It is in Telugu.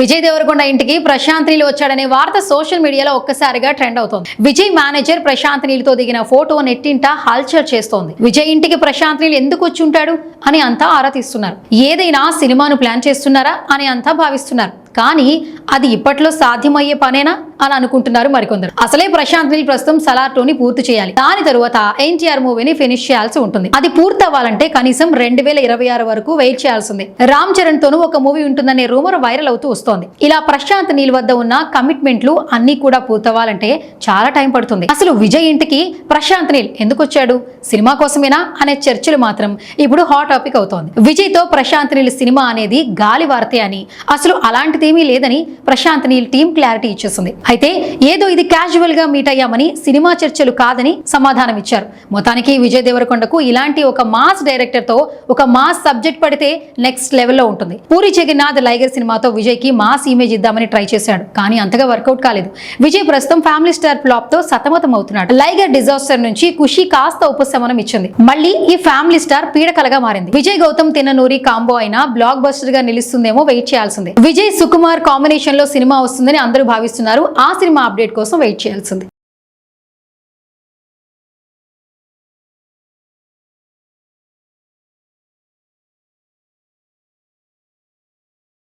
విజయ్ దేవరకొండ ఇంటికి ప్రశాంత్ నీళ్ళు వచ్చాడనే వార్త సోషల్ మీడియాలో ఒక్కసారిగా ట్రెండ్ అవుతోంది. విజయ్ మేనేజర్ ప్రశాంత్ నీళ్ళతో దిగిన ఫోటో నెట్టింట హల్చల్ చేస్తోంది. విజయ్ ఇంటికి ప్రశాంత్ నీళ్ళు ఎందుకు వచ్చి ఉంటాడు అని అంతా ఆరా తీస్తున్నారు. ఏదైనా సినిమాను ప్లాన్ చేస్తున్నారా అని అంతా భావిస్తున్నారు. కానీ అది ఇప్పట్లో సాధ్యమయ్యే పనేనా అని అనుకుంటున్నారు మరికొందరు. అసలే ప్రశాంత్ నీల్ ప్రస్తుతం సలార్ టూని పూర్తి చేయాలి. దాని తరువాత ఎన్టీఆర్ మూవీని ఫినిష్ చేయాల్సి ఉంటుంది. అది పూర్తి అవ్వాలంటే కనీసం రెండు వేల ఇరవై ఆరు వరకు వెయిట్ చేయాల్సింది రామ్ చరణ్ తోనూ ఒక మూవీ ఉంటుందనే రూమర్ వైరల్ అవుతూ వస్తోంది. ఇలా ప్రశాంత్ నీల్ వద్ద ఉన్న కమిట్మెంట్లు అన్ని కూడా పూర్తవ్వాలంటే చాలా టైం పడుతుంది. అసలు విజయ్ ఇంటికి ప్రశాంత్ నీల్ ఎందుకు వచ్చాడు? సినిమా కోసమేనా అనే చర్చలు మాత్రం ఇప్పుడు హాట్ టాపిక్ అవుతోంది. విజయ్తో ప్రశాంత్ నీల్ సినిమా అనేది గాలి వార్తే అని. అసలు అలాంటి అలాంటిదేమీ లేదని ప్రశాంత్ నీల్ టీం క్లారిటీ ఇచ్చేసింది. అయితే ఏదో ఇది క్యాజువల్గా మీట్ అయ్యామని సినిమా చర్చలు కాదని సమాధానం ఇచ్చారు. మొత్తానికి విజయ్ దేవరకొండకు ఇలాంటి ఒక మాస్ డైరెక్టర్తో ఒక మాస్ సబ్జెక్ట్ పడితే నెక్స్ట్ లెవెల్లో ఉంటుంది. పూరి జగన్నాథ్ లైగర్ సినిమాతో విజయ్కి మాస్ ఇమేజ్ ఇద్దామని ట్రై చేశాడు. కానీ అంతగా వర్కౌట్ కాలేదు. విజయ్ ప్రస్తుతం ఫ్యామిలీ స్టార్ ఫ్లాప్తో సతమతం అవుతున్నాడు లైగర్ డిజాస్టర్ నుంచి ఖుషి కాస్త ఉపశమనం ఇచ్చింది. మళ్ళీ ఈ ఫ్యామిలీ స్టార్ పీడకలగా మారింది. విజయ్ గౌతమ్ తిన్ననూరి కాంబో అయినా బ్లాక్ బస్టర్గా నిలుస్తుందేమో వెయిట్ చేయాల్సిందే. విజయ్ సుకుమార్ కాంబినేషన్లో సినిమా వస్తుందని అందరూ భావిస్తున్నారు. ఆ సినిమా అప్డేట్ కోసం వెయిట్ చేయాల్సింది.